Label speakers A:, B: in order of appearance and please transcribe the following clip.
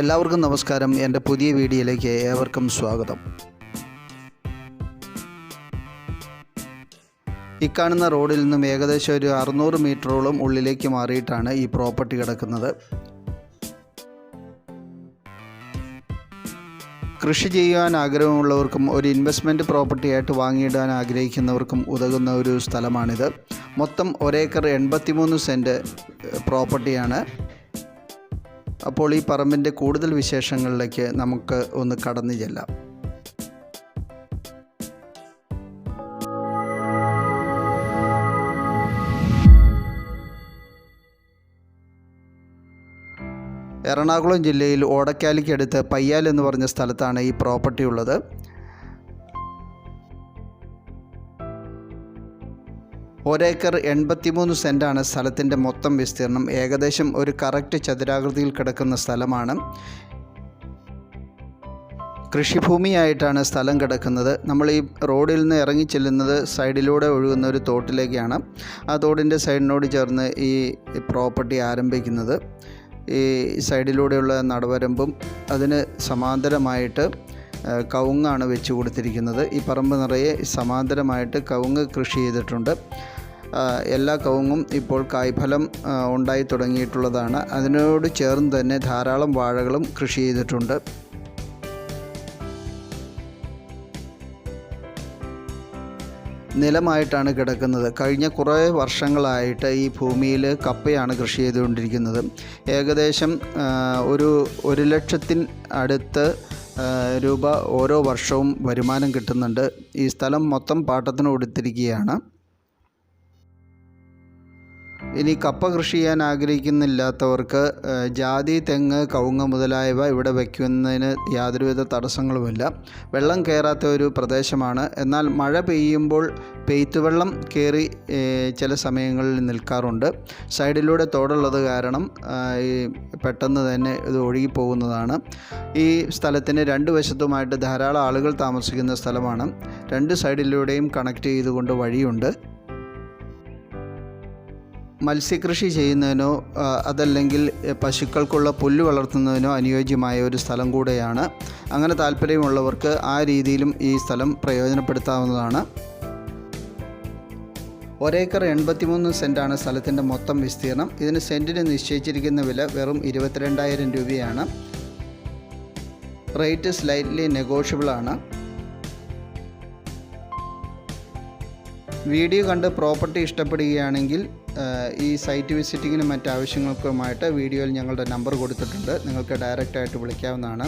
A: എല്ലാവർക്കും നമസ്കാരം. എന്റെ പുതിയ വീഡിയോയിലേക്ക് ഏവർക്കും സ്വാഗതം. ഈ കാണുന്ന റോഡിൽ നിന്നും ഏകദേശം ഒരു അറുന്നൂറ് മീറ്ററോളം ഉള്ളിലേക്ക് മാറിയിട്ടാണ് ഈ പ്രോപ്പർട്ടി കിടക്കുന്നത്. കൃഷി ചെയ്യാൻ ആഗ്രഹമുള്ളവർക്കും ഒരു ഇൻവെസ്റ്റ്മെന്റ് പ്രോപ്പർട്ടി ആയിട്ട് വാങ്ങിയിടാൻ ആഗ്രഹിക്കുന്നവർക്കും ഉതകുന്ന ഒരു സ്ഥലമാണിത്. മൊത്തം ഒരേക്കർ എൺപത്തിമൂന്ന് സെന്റ് പ്രോപ്പർട്ടിയാണ്. അപ്പോൾ ഈ പറമ്പിന്റെ കൂടുതൽ വിശേഷങ്ങളിലേക്ക് നമുക്ക് ഒന്ന് കടന്നു ചെല്ലാം. എറണാകുളം ജില്ലയിൽ ഓടക്കാലിക്കടുത്ത് പയ്യാൽ എന്ന് പറഞ്ഞ സ്ഥലത്താണ് ഈ പ്രോപ്പർട്ടി ഉള്ളത്. ഒരേക്കർ എൺപത്തിമൂന്ന് സെന്റാണ് സ്ഥലത്തിന്റെ മൊത്തം വിസ്തീർണം. ഏകദേശം ഒരു കറക്റ്റ് ചതുരാകൃതിയിൽ കിടക്കുന്ന സ്ഥലമാണ്. കൃഷിഭൂമിയായിട്ടാണ് സ്ഥലം കിടക്കുന്നത്. നമ്മൾ ഈ റോഡിൽ നിന്ന് ഇറങ്ങി ചെല്ലുന്നത് സൈഡിലൂടെ ഒഴുകുന്ന ഒരു തോട്ടിലേക്കാണ്. ആ തോടിന്റെ സൈഡിനോട് ചേർന്ന് ഈ പ്രോപ്പർട്ടി ആരംഭിക്കുന്നത്. ഈ സൈഡിലൂടെയുള്ള നടവരമ്പും അതിന് സമാന്തരമായിട്ട് കവുങ്ങാണ് വെച്ച് കൊടുത്തിരിക്കുന്നത്. ഈ പറമ്പ് നിറയെ സമാന്തരമായിട്ട് കവുങ്ങ് കൃഷി ചെയ്തിട്ടുണ്ട്. എല്ലാ കവുങ്ങും ഇപ്പോൾ കായ്ഫലം ഉണ്ടായി തുടങ്ങിയിട്ടുള്ളതാണ്. അതിനോട് ചേർന്ന് തന്നെ ധാരാളം വാഴകളും കൃഷി ചെയ്തിട്ടുണ്ട്. നിലമായിട്ടാണ് കിടക്കുന്നത്. കഴിഞ്ഞ കുറേ വർഷങ്ങളായിട്ട് ഈ ഭൂമിയിൽ കപ്പയാണ് കൃഷി ചെയ്തുകൊണ്ടിരിക്കുന്നത്. ഏകദേശം ഒരു ഒരു ലക്ഷത്തിന് അടുത്ത് രൂപ ഓരോ വർഷവും വരുമാനം കിട്ടുന്നുണ്ട്. ഈ സ്ഥലം മൊത്തം പാട്ടത്തിന് കൊടുത്തിരിക്കുകയാണ്. ഇനി കപ്പ കൃഷി ചെയ്യാൻ ആഗ്രഹിക്കുന്നില്ലാത്തവർക്ക് ജാതി തെങ്ങ് കവുങ്ങ് മുതലായവ ഇവിടെ വയ്ക്കുന്നതിന് യാതൊരുവിധ തടസ്സങ്ങളുമില്ല. വെള്ളം കയറാത്ത ഒരു പ്രദേശമാണ്. എന്നാൽ മഴ പെയ്യുമ്പോൾ പെയ്ത്തുവെള്ളം കയറി ചില സമയങ്ങളിൽ നിൽക്കാറുണ്ട്. സൈഡിലൂടെ തോടുള്ളത് കാരണം ഈ പെട്ടെന്ന് തന്നെ ഇത് ഒഴുകിപ്പോകുന്നതാണ്. ഈ സ്ഥലത്തിന് രണ്ട് വശത്തുമായിട്ട് ധാരാളം ആളുകൾ താമസിക്കുന്ന സ്ഥലമാണ്. രണ്ട് സൈഡിലൂടെയും കണക്ട് ചെയ്തുകൊണ്ട് വഴിയുണ്ട്. മത്സ്യകൃഷി ചെയ്യുന്നതിനോ അതല്ലെങ്കിൽ പശുക്കൾക്കുള്ള പുല്ല് വളർത്തുന്നതിനോ അനുയോജ്യമായ ഒരു സ്ഥലം കൂടെയാണ്. അങ്ങനെ താല്പര്യമുള്ളവർക്ക് ആ രീതിയിലും ഈ സ്ഥലം പ്രയോജനപ്പെടുത്താവുന്നതാണ്. ഒരേക്കർ എൺപത്തിമൂന്ന് സെന്റാണ് സ്ഥലത്തിന്റെ മൊത്തം വിസ്തീർണം. ഇതിന് സെന്റിന് നിശ്ചയിച്ചിരിക്കുന്ന വില വെറും ഇരുപത്തിരണ്ടായിരം രൂപയാണ്. റേറ്റ് സ്ലൈറ്റ്ലി നെഗോഷ്യബിൾ ആണ്. വീഡിയോ കണ്ട് പ്രോപ്പർട്ടി ഇഷ്ടപ്പെടുകയാണെങ്കിൽ ഈ സൈറ്റ് വിസിറ്റിങ്ങിനും മറ്റാവശ്യങ്ങൾക്കുമായിട്ട് വീഡിയോയിൽ ഞങ്ങളുടെ നമ്പർ കൊടുത്തിട്ടുണ്ട്. നിങ്ങൾക്ക് ഡയറക്റ്റായിട്ട് വിളിക്കാവുന്നതാണ്.